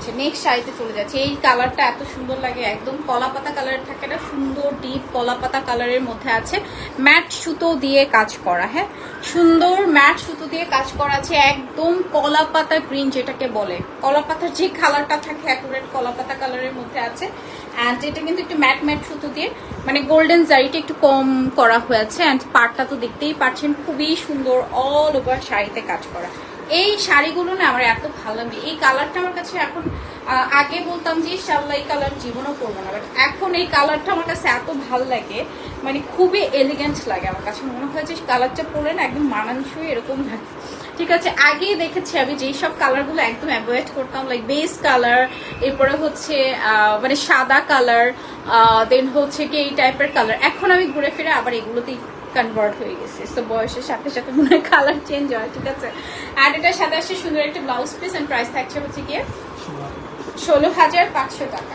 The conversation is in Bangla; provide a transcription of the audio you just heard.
আচ্ছা নেক্সট শাড়িতে চলে যাচ্ছে। এই কালারটা এত সুন্দর লাগে, একদম কলা পাতা কালারের থাকে না, সুন্দর ডিপ কলা পাতা কালারের মধ্যে আছে। ম্যাট সুতো দিয়ে কাজ করা হ্যাঁ? সুন্দর ম্যাট সুতো দিয়ে কাজ করা আছে, একদম কলা পাতা প্রিন্ট যেটাকে বলে। কলা পাতার যে কালারটা থাকে অ্যাকুরেট কলা পাতা কালারের মধ্যে আছে। অ্যান্ড এটা কিন্তু একটু ম্যাট ম্যাট সুতো দিয়ে মানে গোল্ডেন জারিটা একটু কম করা হয়েছে। অ্যান্ড পাটটা তো দেখতেই পাচ্ছেন, খুবই সুন্দর অল ওভার শাড়িতে কাজ করা। এই শাড়িগুলো না আমার এত ভালো লাগে। এই কালারটা আমার কাছে এখন আগে বলতাম যে শাল্লা এই কালার জীবনও করব না। বাট এখন এই কালারটা আমার কাছে এত ভালো লাগে মানে খুবই এলিগেন্ট লাগে আমার কাছে। মনে হয় যে কালারটা পরে না একদম মানানসই এরকম লাগে। ঠিক আছে, আগেই দেখেছি আমি যেই সব কালারগুলো একদম অ্যাভয়েড করতাম লাইক বেস কালার এরপরে হচ্ছে মানে সাদা কালার দেন হচ্ছে কি এই টাইপের কালার এখন আমি ঘুরে ফিরে আবার এগুলোতেই কনভার্ট হয়ে গেছে। তো বয়সের সাথে সাথে মনে হয় কালার চেঞ্জ হয়, ঠিক আছে? আর এটার সাথে আসছে সুন্দর একটা ব্লাউজ পিস এন্ড প্রাইস থাকছে হচ্ছে গিয়ে ষোলো হাজার পাঁচশো টাকা।